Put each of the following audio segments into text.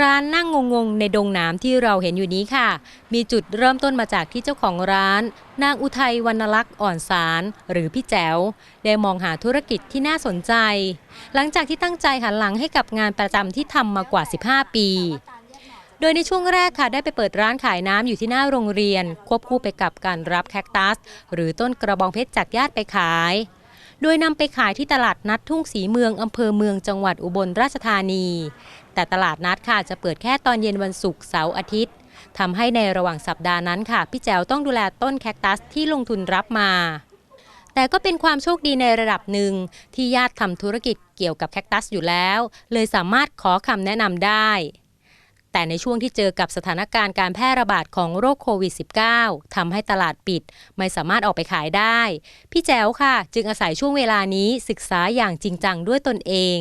ร้านนั่งงงๆ ในดงน้ำที่เราเห็นอยู่นี้ค่ะ มีจุดเริ่มต้นมาจากที่เจ้าของร้าน นางอุทัยวรรณลักษณ์อ่อนสารหรือพี่แจ๋วได้มองหาธุรกิจที่น่าสนใจ หลังจากที่ตั้งใจหันหลังให้กับงานประจำที่ทำมากว่า 15 ปี โดยในช่วงแรกค่ะได้ไปเปิดร้านขายน้ำอยู่ที่หน้าโรงเรียน ควบคู่ไปกับการรับแคคตัส หรือต้นกระบองเพชรจากญาติไปขายโดยนำไปขายที่ตลาดนัดทุ่งสีเมืองอำเภอเมืองจังหวัดอุบลราชธานี แต่ตลาดนัดค่ะจะเปิดแค่ตอนเย็นวันศุกร์เสาร์อาทิตย์ทำให้ในระหว่างสัปดาห์นั้นค่ะ พี่แจ๋วต้องดูแลต้นแคคตัสที่ลงทุนรับมา แต่ก็เป็นความโชคดีในระดับหนึ่ง ที่ญาติทำธุรกิจเกี่ยวกับแคคตัสอยู่แล้ว เลยสามารถขอคำแนะนำได้ แต่ในช่วงที่เจอกับสถานการณ์การแพร่ระบาดของโรคโควิด -19 ทำให้ตลาดปิด ไม่สามารถออกไปขายได้ พี่แจ๋วค่ะ จึงอาศัยช่วงเวลานี้ศึกษาอย่างจริงจังด้วยตนเอง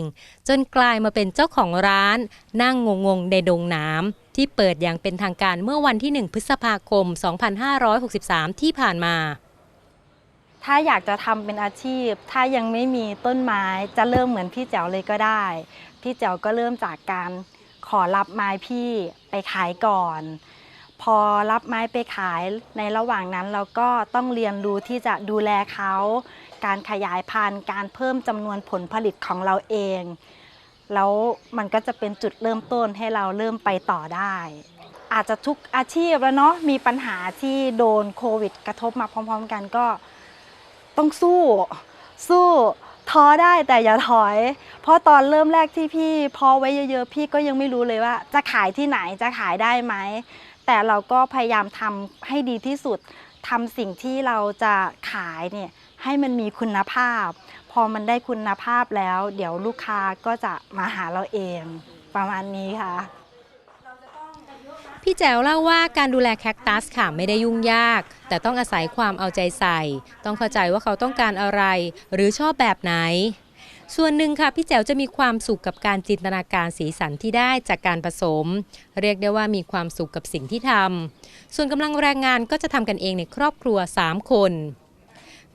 จนกลายมาเป็นเจ้าของร้าน นั่งงงๆในดงน้ำที่เปิดอย่างเป็นทางการเมื่อวันที่ 1 พฤษภาคม 2563 ที่ผ่านมาถ้าอยากจะทำเป็นอาชีพ ถ้ายังไม่มีต้นไม้จะเริ่มเหมือนพี่แจ๋วเลยก็ได้ พี่แจ๋วก็เริ่มจากการ ขอรับไม้พี่ไปขายก่อน พอรับไม้ไปขายในระหว่างนั้นเราก็ต้องเรียนรู้ที่จะดูแลเขา การขยายพันธุ์ การเพิ่มจำนวนผลผลิตของเราเอง แล้วมันก็จะเป็นจุดเริ่มต้นให้เราเริ่มไปต่อได้ อาจจะทุกอาชีพแล้วเนาะมีปัญหาที่โดนโควิด กระทบมาพร้อม ๆ กันก็ต้องสู้ สู้ท้อได้แต่อย่าถอย เพราะตอนเริ่มแรกที่พี่พอไว้เยอะๆ พี่ก็ยังไม่รู้เลยว่า จะขายที่ไหนจะขายได้ไหม แต่เราก็พยายามทำให้ดีที่สุดทำสิ่งที่เราจะขายเนี่ยให้มันมีคุณภาพ พอมันได้คุณภาพแล้ว เดี๋ยวลูกค้าก็จะมาหาเราเองประมาณนี้ค่ะพี่แจ๋วเล่าว่าการดูแลแคคตัสค่ะไม่ได้ยุ่งยาก แต่ต้องอาศัยความเอาใจใส่ ต้องเข้าใจว่าเขาต้องการอะไร หรือชอบแบบไหน ส่วนหนึ่งค่ะพี่แจ๋วจะมีความสุขกับการจินตนาการสีสันที่ได้จากการผสม เรียกได้ว่ามีความสุขกับสิ่งที่ทำส่วนกำลังแรงงานก็จะทำกันเองในครอบครัว 3 คน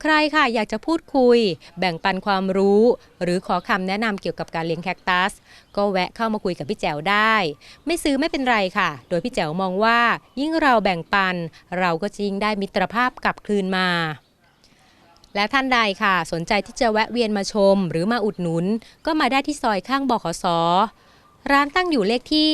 ใครค่ะอยากจะพูดคุย แบ่งปันความรู้ หรือขอคำแนะนำเกี่ยวกับการเลี้ยงแคคตัส ก็แวะเข้ามาคุยกับพี่แจ๋วได้ ไม่ซื้อไม่เป็นไรค่ะ โดยพี่แจ๋วมองว่า ยิ่งเราแบ่งปัน เราก็จะยิ่งได้มิตรภาพกลับคืนมา และท่านใดค่ะ สนใจที่จะแวะเวียนมาชม หรือมาอุดหนุน ก็มาได้ที่ซอยข้างบขสร้านตั้งอยู่เลขที่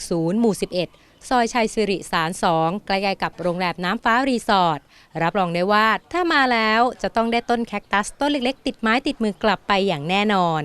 110 หมู่ 11 ซอยชัยสิริสาร 2 ใกล้ๆกับโรงแรมน้ำฟ้ารีสอร์ท รับรองได้ว่าถ้ามาแล้วจะต้องได้ต้นแคคตัสต้นเล็กๆ ติดไม้ติดมือกลับไปอย่างแน่นอน